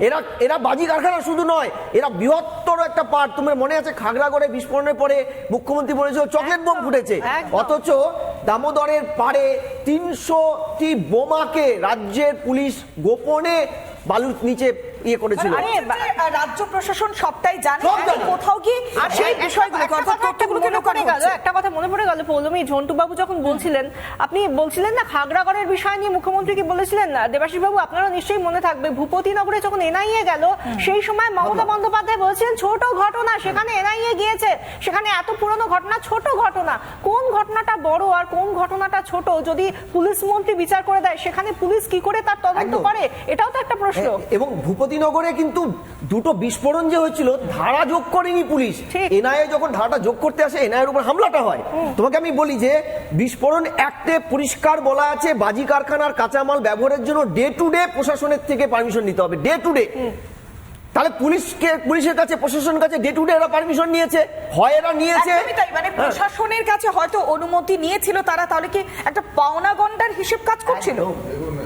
এরা এরা বাজি কারখানা শুধু নয় এরা বৃহত্তর একটা পার্ট তোমার মনে আছে খাগড়াগড়ে বিস্ফোরণের পরে মুখ্যমন্ত্রী বলেছিল চকলেট বোম ফুটেছে। অথচ দামোদরের পারে তিনশোটি বোমাকে রাজ্যের পুলিশ গোপনে বালুর নিচে ইয়ে করেছিল। আরে রাজ্য প্রশাসন সবটাই জানে। কোথাও কি আর সেই একটা- বিষয়গুলোকে অর্থাৎ তথ্যগুলোকে মনে লুকানো গেল, একটা কথা মনে পড়ে গেল পৌলমী ঝন্টু বাবু যখন বলছিলেন আপনি বলছিলেন না খাগড়াগড়ের বিষয় নিয়ে মুখ্যমন্ত্রী কি বলেছিলেন না দেবাশিস বাবু আপনারা নিশ্চয়ই মনে থাকবে ভূপতি নগরে যখন এনআইএ গেল সেই সময় মমতা বন্দ্যোপাধ্যায় বলছিলেন ছোট ঘটনা সেখানে গিয়েছে। সেখানে এত পুরনো ঘটনা ছোট ঘটনা। কোন ঘটনাটা বড় আর কোন ঘটনাটা ছোট? যদি পুলিশ মন্ত্রী বিচার করে দেয় সেখানে পুলিশ কি করে তার তদন্ত করে? এটাও তো একটা প্রশ্ন। এবং ভূপতিনগরে কিন্তু দুটো বিস্ফোরণ যে হয়েছিল ধারা যোগ করেনি পুলিশ। এনআইএ যখন ধারাটা যোগ করতে আসে এনআইএর উপর হামলাটা হয়। তোমাকে আমি বলি যে বিস্ফোরণ অ্যাক্টে পরিষ্কার বলা আছে বাজি কারখানার কাঁচামাল ব্যবহারের জন্য ডে টু ডে প্রশাসনের থেকে পারমিশন নিতে হবে ডে টু ডে তাহলে পুলিশকে পুলিশের কাছে প্রশাসনের কাছে ডে টু ডে এরা পারমিশন নিয়েছে? হয় এরা নিয়েছে? তাই মানে হ্যাঁ। প্রশাসনের কাছে হয়তো অনুমতি নিয়েছিল তারা তাহলে কি একটা পাওনা গন্ডার হিসেব কাজ করছিল?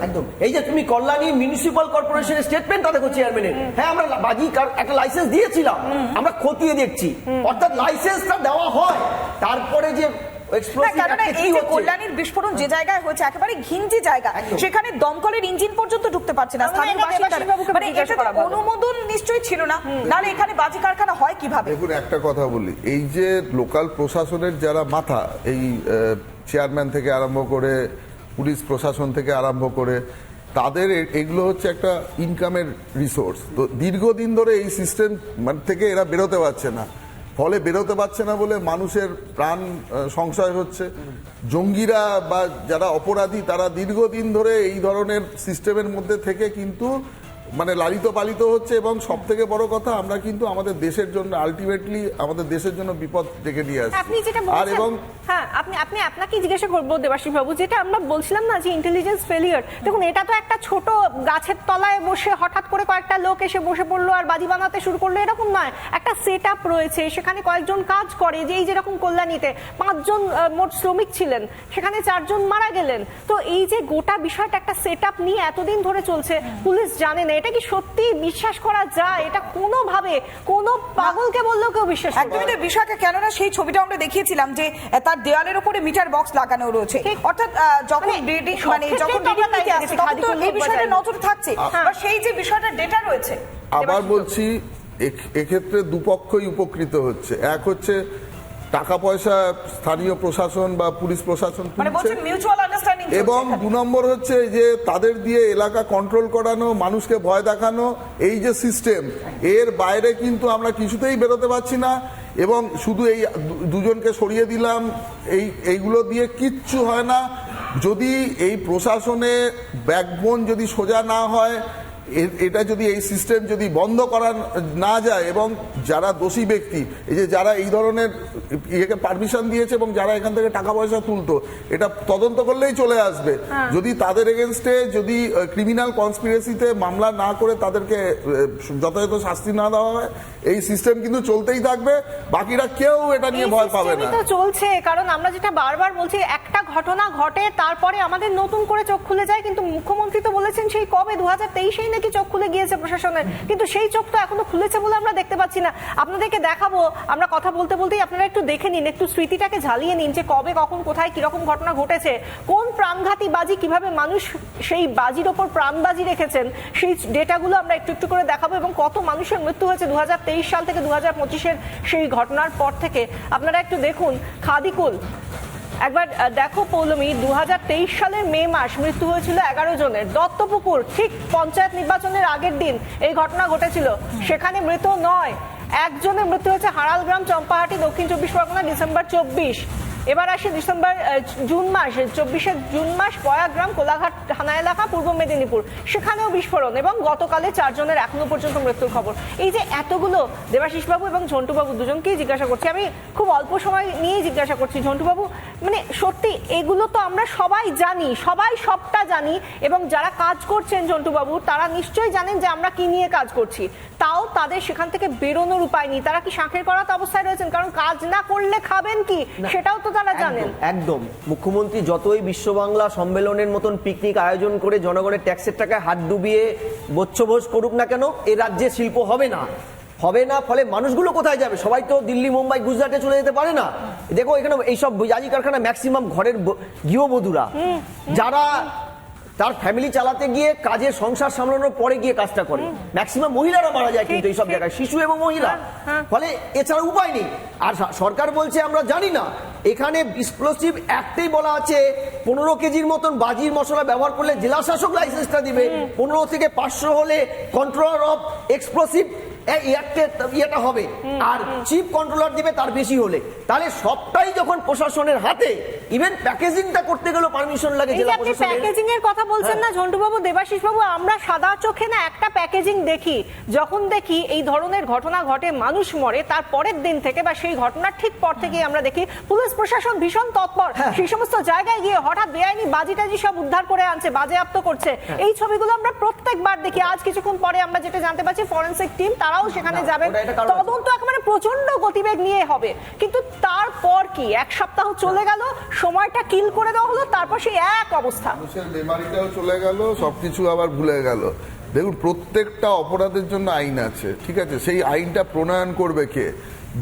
একদম, এই যে তুমি কল্যাণী মিউনিসিপাল কর্পোরেশনের স্টেটমেন্ট স্টেটমেন্টটা দেখো চেয়ারম্যানের হ্যাঁ আমরা বাজি একটা লাইসেন্স দিয়েছিলাম। আমরা খতিয়ে দেখছি। অর্থাৎ লাইসেন্সটা দেওয়া হয়। তারপরে যে না, explosive কারণ act এ কি এই যে কল্যাণীর বিস্ফোরণ যে জায়গায় হয়েছে একেবারে ঘিঞ্জি জায়গা সেখানে দমকলের ইঞ্জিন পর্যন্ত ঢুকতে পারছে না মানে স্থানীয় বাসিন্দারা। মানে। অনুমোদন নিশ্চয়ই ছিল না নাহলে এখানে বাজি কারখানা হয় কীভাবে? দেখুন একটা কথা বলি এই যে লোকাল প্রশাসনের যারা মাথা এই চেয়ারম্যান থেকে আরম্ভ করে পুলিশ প্রশাসন থেকে আরম্ভ করে তাদের এগুলো হচ্ছে একটা ইনকামের রিসোর্স তো দীর্ঘদিন ধরে এই সিস্টেম থেকে এরা বেরোতে পারছে না। ফলে বেরোতে পারছে না বলে মানুষের প্রাণ সংশয় হচ্ছে। জঙ্গিরা বা যারা অপরাধী, তারা দীর্ঘদিন ধরে এই ধরনের সিস্টেমের মধ্যে থেকে কিন্তু মানে লালিত পালিত হচ্ছে এবং সব থেকে বড় কথা আমরা কিন্তু আমাদের দেশের জন্য আলটিমেটলি আমাদের দেশের জন্য বিপদ ডেকে নিয়ে আসছি। আপনি যেটা আর এবং হ্যাঁ আপনি আপনি আপনাকে জিজ্ঞাসা করব দেবাশিস বাবু যেটা আমরা বলছিলাম না যে ইন্টেলিজেন্স ফেলিয়ার দেখুন এটা তো একটা ছোট গাছের তলায় বসে হঠাৎ করে কয়েকটা লোক এসে বসে পড়ল আর বাজি বানাতে শুরু করল এরকম নয়। একটা সেট আপ রয়েছে সেখানে কয়েকজন কাজ করে যে এই যেরকম কল্যাণীতে পাঁচজন মোট শ্রমিক ছিলেন সেখানে চারজন মারা গেলেন। তো এই যে গোটা বিষয়টা একটা সেট আপ নিয়ে এতদিন ধরে চলছে পুলিশ জানে না এটা কি সত্যি বিশ্বাস করা যায়? এটা কোনোভাবে কোনো পাগলকে বললেও কেউ বিশ্বাস। একদমই তো বিষয়টা কেননা সেই ছবিটা আমরা দেখিয়েছিলাম যে তার দেওয়ালের উপরে মিটার বক্স লাগানো রয়েছে। অর্থাৎ আহ, যখন মানে সব মানে ক্ষেত্রেই যখন আসছে, তখন তো এই বিষয়টা নজর থাকছে। হ্যাঁ। বা সেই যে বিষয়টা ডেটা রয়েছে আবার বলছি এক্ষেত্রে দুপক্ষই উপকৃত হচ্ছে। এক হচ্ছে টাকা পয়সা স্থানীয় প্রশাসন বা পুলিশ প্রশাসন মানে এবং দু নম্বর হচ্ছে যে তাদের দিয়ে এলাকা কন্ট্রোল করানো মানুষকে ভয় দেখানো এই যে সিস্টেম এর বাইরে কিন্তু আমরা কিছুতেই বেরোতে পারছি না। এবং শুধু এই দুজনকে সরিয়ে দিলাম এই এইগুলো দিয়ে কিচ্ছু হয় না। যদি এই প্রশাসনে ব্যাকবোন যদি সোজা না হয় এটা যদি এই সিস্টেম যদি বন্ধ করা না যায় এবং যারা দোষী ব্যক্তি এই যে যারা এই ধরনের ইয়েকে পারমিশন দিয়েছে এবং যারা এখান থেকে টাকা পয়সা তুলতো এটা তদন্ত করলেই চলে আসবে। যদি তাদের এগেনস্টে যদি ক্রিমিনাল কনস্পিরেসিতে মামলা না করে তাদেরকে যথাযথ শাস্তি না দেওয়া হয় এই সিস্টেম কিন্তু চলতেই থাকবে। বাকিরা কেউ এটা নিয়ে ভয় পাবে না। চলছে কারণ আমরা যেটা বারবার বলছি একটা ঘটনা ঘটে তারপরে আমাদের নতুন করে চোখ খুলে যায় কিন্তু মুখ্যমন্ত্রী তো বলেছেন সেই কবে? দু হাজার তেইশেই নাকি চোখ খুলে গিয়েছে প্রশাসনের? কিন্তু সেই চোখ তো এখনও খুলেছে বলে আমরা দেখতে পাচ্ছি না। আপনাদেরকে দেখাবো, আমরা কথা বলতে বলতেই আপনারা একটু দেখে নিন, একটু স্মৃতিটাকে ঝালিয়ে নিন যে কবে, কখন, কোথায়, কীরকম ঘটনা ঘটেছে, কোন প্রাণঘাতী বাজি কীভাবে মানুষ সেই বাজির ওপর প্রাণবাজি রেখেছেন, সেই ডেটাগুলো আমরা একটু একটু করে দেখাবো এবং কত মানুষের মৃত্যু হয়েছে দু হাজার তেইশ সাল থেকে দু হাজার সেই ঘটনার পর থেকে। আপনারা একটু দেখুন, খাদিকুল একবার দেখো পৌলমি দু সালের মে মাস মৃত্যু হয়েছিল এগারো জনের। দত্তপুকুর, ঠিক পঞ্চায়েত নির্বাচনের আগের দিন এই ঘটনা ঘটেছিল। সেখানে মৃত নয়, একজনের মৃত্যু হয়েছে হারালগ্রাম, চম্পাহাটি, দক্ষিণ চব্বিশ পরগনা, ডিসেম্বর চব্বিশ। এবার আসে ডিসেম্বর জুন মাস, চব্বিশে জুন মাস পয়াগ্রাম কোলাঘাট থানা এলাকা পূর্ব মেদিনীপুর। সেখানেও বিস্ফোরণ এবং গতকালে চারজনের এখনও পর্যন্ত মৃত্যুর খবর। এই যে এতগুলো দেবাশিস বাবু এবং ঝন্টু বাবু দুজনকেই জিজ্ঞাসা করছি আমি খুব অল্প সময় নিয়েই জিজ্ঞাসা করছি ঝন্টু বাবু মানে সত্যি এগুলো তো আমরা সবাই জানি সবাই সবটা জানি এবং যারা কাজ করছেন ঝন্টু বাবু তারা নিশ্চয়ই জানেন যে আমরা কি নিয়ে কাজ করছি। তাও তাদের সেখান থেকে বেরোনোর উপায় নেই। তারা কি শাঁখের করাত অবস্থায় রয়েছেন? কারণ কাজ না করলে খাবেন কি? সেটাও তো তারা জানেন। একদম, একদম। মুখ্যমন্ত্রী যতই বিশ্ব বাংলা সম্মেলনের মতন পিকনিক আয়োজন করে জনগণের ট্যাক্সের টাকায় হাত ডুবিয়ে বচ্চভোজ করুক না কেন এ রাজ্যে শিল্প হবে না। হবে না ফলে মানুষগুলো কোথায় যাবে? সবাই তো দিল্লি মুম্বাই গুজরাটে চলে যেতে পারে না। দেখো এখানে এইসব জাজি কারখানা ম্যাক্সিমাম ঘরের গৃহবধূরা। যারা তার ফ্যামিলি চালাতে গিয়ে কাজে সংসার সামলানোর পরে গিয়ে কাজটা করে। ম্যাক্সিমাম মহিলারা মারা যায় কিন্তু এই এইসব জায়গায় শিশু এবং মহিলা। হ্যাঁ। ফলে এছাড়া উপায় নেই। আর সরকার বলছে আমরা জানি না। এখানে এক্সপ্লোসিভ একটাই বলা আছে পনেরো কেজির মতন বাজির মশলা ব্যবহার করলে জেলা শাসক লাইসেন্সটা দিবে। পনেরো থেকে পাঁচশো হলে কন্ট্রোলার অফ এক্সপ্লোসিভ ইয়েটা হবে। আর চিফ কন্ট্রোলার দিবে তার বেশি হলে। তাহলে সবটাই যখন প্রশাসনের হাতে ইভেন প্যাকেজিংটা করতে গেলেও পারমিশন লাগে জেলা প্রশাসনের। প্যাকেজিং এর কথা বলছেন না ঝন্টু বাবু দেবাশিস বাবু আমরা সাদা চোখে না একটা প্যাকেজিং দেখি। যখন দেখি এই ধরনের ঘটনা ঘটে মানুষ মরে তার পরের দিন থেকে বা সেই ঘটনার ঠিক পর থেকে আমরা দেখি পুলিশ প্রশাসন ভীষণ তৎপর। হ্যাঁ। সেই সমস্ত জায়গায় গিয়ে হঠাৎ বেআইনি বাজি টাজি সব উদ্ধার করে আনছে বাজেয়াপ্ত করছে। হ্যাঁ। এই ছবিগুলো আমরা প্রত্যেকবার দেখি। আজ কিছুক্ষণ পরে আমরা যেটা জানতে পারছি ফরেন্সিক টিম তারাও সেখানে না, যাবেন। তদন্ত একেবারে প্রচণ্ড গতিবেগ নিয়ে হবে। কিন্তু তারপর কি? এক সপ্তাহ চলে গেল সময়টা কিল করে দেওয়া হলো তারপর সেই এক অবস্থা। মানুষের মেমারিটাও চলে গেল সবকিছু আবার ভুলে গেল। দেখুন প্রত্যেকটা অপরাধের জন্য আইন আছে ঠিক আছে? সেই আইনটা প্রণয়ন করবে কে?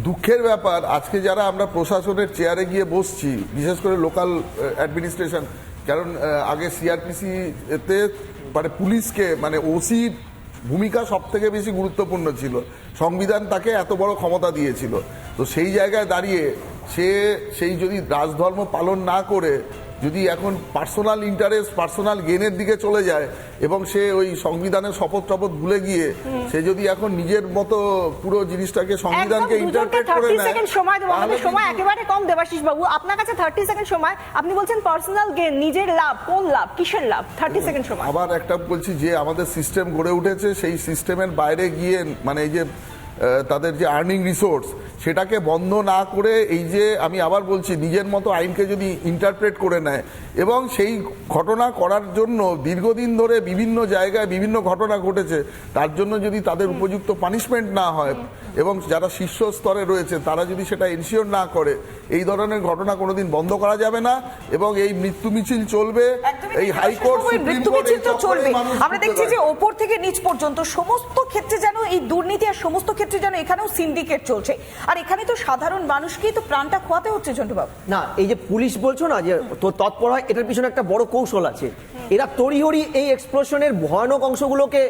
দুঃখের ব্যাপার আজকে যারা আমরা প্রশাসনের চেয়ারে গিয়ে বসছি বিশেষ করে লোকাল অ্যাডমিনিস্ট্রেশন কারণ আগে সিআরপিসি এতে মানে পুলিশকে মানে ওসি ভূমিকা সব থেকে বেশি গুরুত্বপূর্ণ ছিল। সংবিধান তাকে এত বড় ক্ষমতা দিয়েছিল। তো সেই জায়গায় দাঁড়িয়ে সে সেই যদি রাজধর্ম পালন না করে যদি এখন পার্সোনাল ইন্টারেস্ট পার্সোনাল গেনের দিকে চলে যায় এবং সে ওই সংবিধানের শপথ টপথ ভুলে গিয়ে সে যদি এখন নিজের মতো পুরো জিনিসটাকে সংবিধানকে ইন্টারপ্রেট করে নেয় সেকেন্ড সময় দেবো। আমাদের সময় একেবারে কম দেবাশিস বাবু। আপনার কাছে থার্টি সেকেন্ড সময়। আপনি বলছেন পার্সোনাল গেন নিজের লাভ। কোন লাভ? কিসের লাভ? থার্টি সেকেন্ড সময়। আবার একটা বলছি যে আমাদের সিস্টেম গড়ে উঠেছে সেই সিস্টেমের বাইরে গিয়ে মানে এই যে তাদের যে আর্নিং রিসোর্স সেটাকে বন্ধ না করে এই যে আমি আবার বলছি নিজের মতো আইনকে যদি ইন্টারপ্রেট করে নেয় এবং সেই ঘটনা করার জন্য দীর্ঘদিন ধরে বিভিন্ন জায়গায় বিভিন্ন ঘটনা ঘটেছে তার জন্য যদি তাদের উপযুক্ত পানিশমেন্ট না হয় এবং যারা শীর্ষ স্তরে রয়েছে তারা যদি সেটা এনশিওর না করে এই ধরনের ঘটনা কোনোদিন বন্ধ করা যাবে না এবং এই মৃত্যু মিছিল চলবে এই। হাইকোর্ট তো চলবে আমরা দেখছি যে যে ওপর থেকে নিচ পর্যন্ত সমস্ত ক্ষেত্রে যেন এই দুর্নীতি আর সমস্ত ক্ষেত্রে যেন এখানেও সিন্ডিকেট চলছে। আর এখানে তো সাধারণ মানুষকেই তো প্রাণটা খোয়াতে হচ্ছে ঝন্টুবাবু। না এই যে পুলিশ বলছো না যে তৎপর হয় এটার পিছনে একটা বড় কৌশল আছে। এরা তড়িহড়ি এই এক্সপ্লোশনের ভয়ানক অংশগুলোকে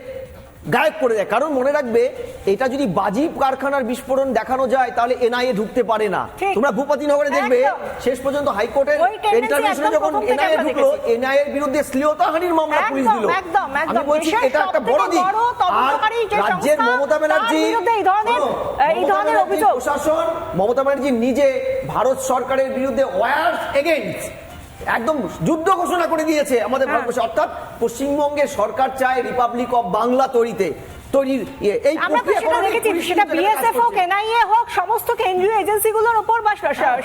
গায়েব করে দেয় কারণ মনে রাখবে এটা যদি বাজি কারখানার বিস্ফোরণ দেখানো যায় তাহলে এনআইএ ঢুকতে পারে না। তোমরা ভূপতিনগরে দেখবে শেষ পর্যন্ত হাইকোর্টের একদম যখন এনআইএ ঢুকলো এনআইএ এর বিরুদ্ধে শ্লীলতাহানির মামলা পুলিশ দিল। আমি বলছি এটা একটা বড় দিক আর রাজ্যের মমতা ব্যানার্জি এই ধরনের- অভিযোগ। প্রশাসন মমতা ব্যানার্জি নিজে ভারত সরকারের বিরুদ্ধে ওয়ার এগেইনস্ট একদম যুদ্ধ ঘোষণা করে দিয়েছে আমাদের হ্যাঁ। ভারতবর্ষে অর্থাৎ পশ্চিমবঙ্গের সরকার চায় রিপাবলিক অফ বাংলা তৈরিতে তৈরির ইয়ে, এই আমরা তো সেটা দেখেছি সেটা বিএসএফ হোক এনআইএ হোক সমস্ত কেন্দ্রীয় এজেন্সিগুলোর উপর বা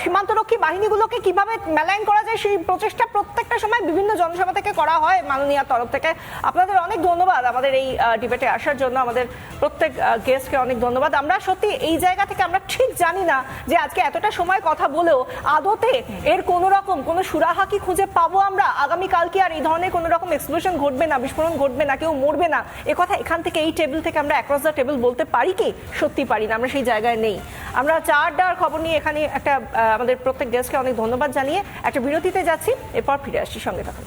সীমান্তরক্ষী বাহিনীগুলোকে কীভাবে মেলাইন করা যায় সেই প্রচেষ্টা প্রত্যেকটা সময় বিভিন্ন জনসভা থেকে করা হয় মাননীয় তরফ থেকে। আপনাদের অনেক ধন্যবাদ আমাদের এই ডিবেটে আসার জন্য। আমাদের প্রত্যেক গেস্টকে অনেক ধন্যবাদ। আমরা সত্যি এই জায়গা থেকে আমরা ঠিক জানি না যে আজকে এতটা সময় কথা বলেও আদতে এর কোনো রকম কোনো সুরাহা কি খুঁজে পাবো আমরা? আগামী কালকে আর এই ধরনের কোনো রকম এক্সপ্লোশন ঘটবে না বিস্ফোরণ ঘটবে না কেউ মরবে না? এ কথা এখান থেকে এই টেবিল থেকে আমরা অ্যাক্রস দ্য টেবিল বলতে পারি কি? সত্যি পারি না, আমরা সেই জায়গায় নেই। আমরা চার ডার খবর নিয়ে এখানে একটা আমাদের প্রত্যেক গেস্টকে অনেক ধন্যবাদ জানিয়ে একটা বিরতিতে যাচ্ছি, এরপর ফিরে আসছি সঙ্গে থাকুন।